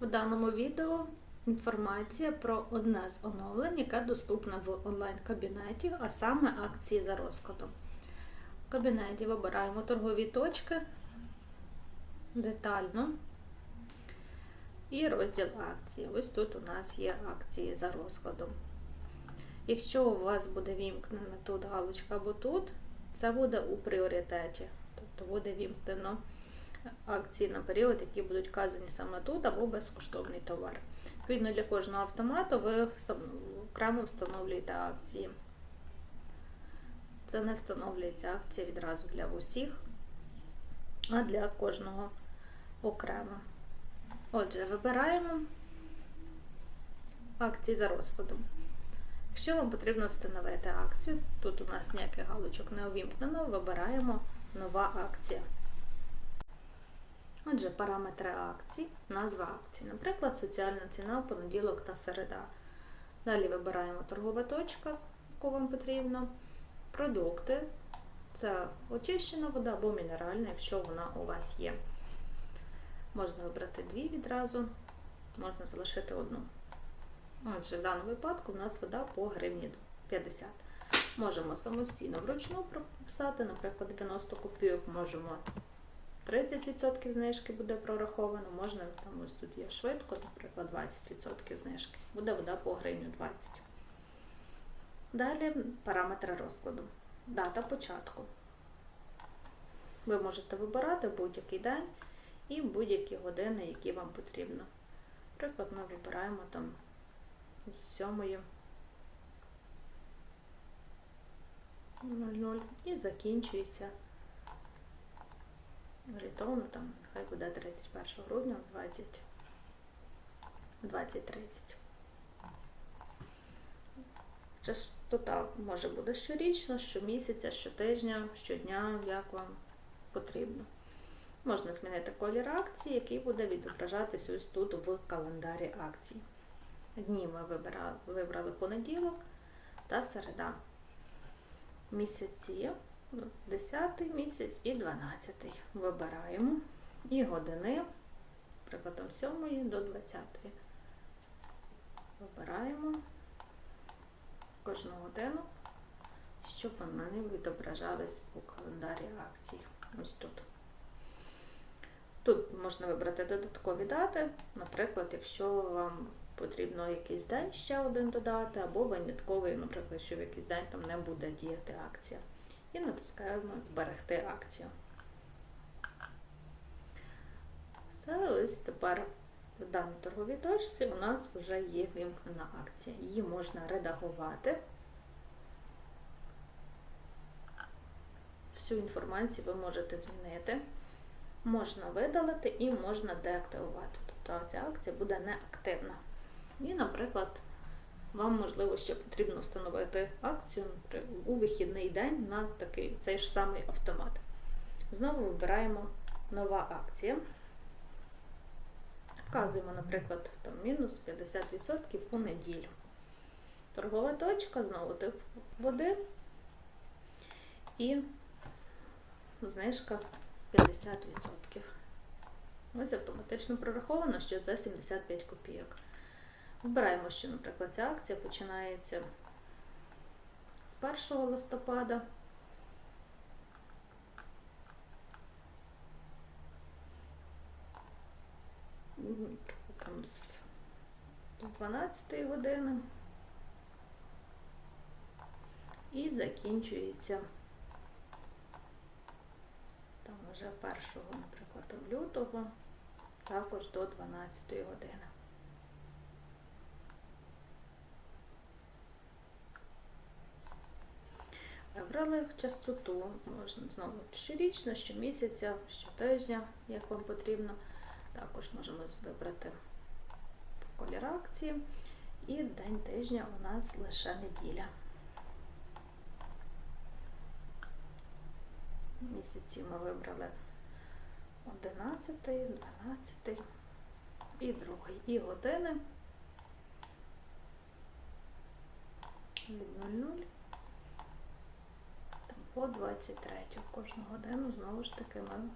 В даному відео інформація про одне з оновлень, яке доступне в онлайн-кабінеті, а саме акції за розкладом. В кабінеті вибираємо торгові точки детально і розділ акції. Ось тут у нас є акції за розкладом. Якщо у вас буде вімкнена тут галочка або тут, це буде у пріоритеті, тобто буде вімкнено акції на період, які будуть вказані саме тут, або безкоштовний товар. Відповідно, для кожного автомату ви окремо встановлюєте акції. Це не встановлюється акція відразу для усіх, а для кожного окремо. Отже, вибираємо акції за розкладом. Якщо вам потрібно встановити акцію, тут у нас ніяких галочок не увімкнено, вибираємо нова акція. Отже, параметри акцій, назва акції. Наприклад, соціальна ціна в понеділок та середа. Далі вибираємо торгова точка, яку вам потрібно. Продукти. Це очищена вода або мінеральна, якщо вона у вас є. Можна вибрати дві відразу, можна залишити одну. Отже, в даному випадку у нас вода по гривні 50. Можемо самостійно вручну прописати, наприклад, 90 копійок, можемо 30% знижки буде прораховано, можна там ось тут є швидко, наприклад, 20% знижки. Буде вода по гривню 20. Далі параметри розкладу. Дата початку. Ви можете вибирати будь-який день і будь-які години, які вам потрібно. Наприклад, ми вибираємо там з 7 00 і закінчується орієнтовно там, хай буде 31 грудня в 20 20.30. Частота може бути щорічно, щомісяця, щотижня, щодня, як вам потрібно. Можна змінити колір акції, який буде відображатись ось тут в календарі акцій. Дні ми вибирали, вибрали понеділок та середа. Місяці 10 місяць і 12 вибираємо. І години, наприклад, там 7 до 20. Вибираємо кожну годину, щоб вони відображались у календарі акцій. Ось тут. Тут можна вибрати додаткові дати, наприклад, якщо вам потрібно якийсь день ще один додати, або винятковий, наприклад, що в якийсь день там не буде діяти акція. І натискаємо Зберегти акцію. Все, ось тепер в даній торговій точці у нас вже є вимкнена акція. Її можна редагувати. Всю інформацію ви можете змінити, можна видалити і можна деактивувати. Тобто ця акція буде неактивна. І, наприклад, вам, можливо, ще потрібно встановити акцію у вихідний день на такий цей ж самий автомат. Знову вибираємо нова акція. Вказуємо, наприклад, там мінус 50% у неділю. Торгова точка, знову тип води і знижка 50%. Ось автоматично прораховано, що це 75 копійок. Вибираємо, що, наприклад, ця акція починається з 1 листопада. Там з 12 години і закінчується там вже 1, наприклад, лютого, також до 12 години. Вибрали частоту, можна знову щорічно, щомісяця, щотижня, як вам потрібно. Також можемо вибрати колір акції. І день тижня у нас лише неділя. Місяці ми вибрали 11, 12 і другий. І години від 00 по 23. Кожну годину знову ж таки ми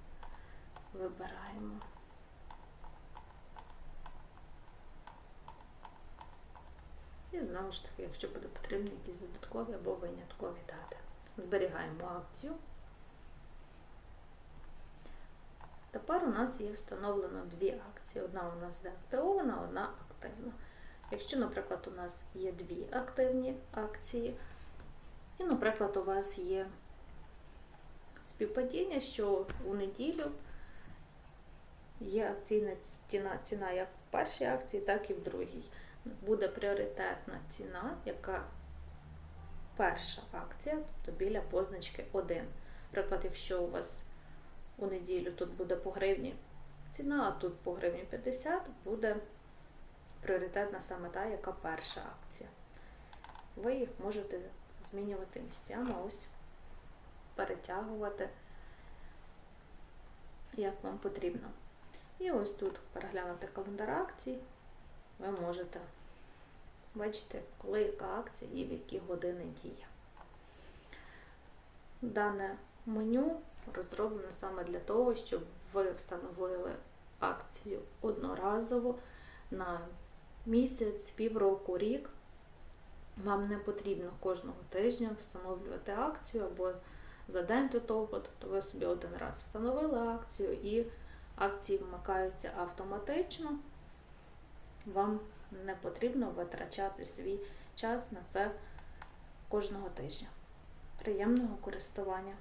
вибираємо. І знову ж таки, якщо буде потрібні якісь додаткові або виняткові дати. Зберігаємо акцію. Тепер у нас є встановлено дві акції. Одна у нас деактивована, одна активна. Якщо, наприклад, у нас є дві активні акції, і, наприклад, у вас є співпадіння, що у неділю є акційна ціна, ціна як в першій акції, так і в другій. Буде пріоритетна ціна, яка перша акція, тобто біля позначки 1. Наприклад, якщо у вас у неділю тут буде по гривні ціна, а тут по гривні 50, буде пріоритетна саме та, яка перша акція. Ви їх можете змінювати місцями, ось перетягувати, як вам потрібно. І ось тут переглянути календар акцій, ви можете бачити, коли яка акція і в які години діє. Дане меню розроблене саме для того, щоб ви встановили акцію одноразово на місяць, півроку, рік. Вам не потрібно кожного тижня встановлювати акцію або за день до того, тобто ви собі один раз встановили акцію і акції вмикаються автоматично. Вам не потрібно витрачати свій час на це кожного тижня. Приємного користування!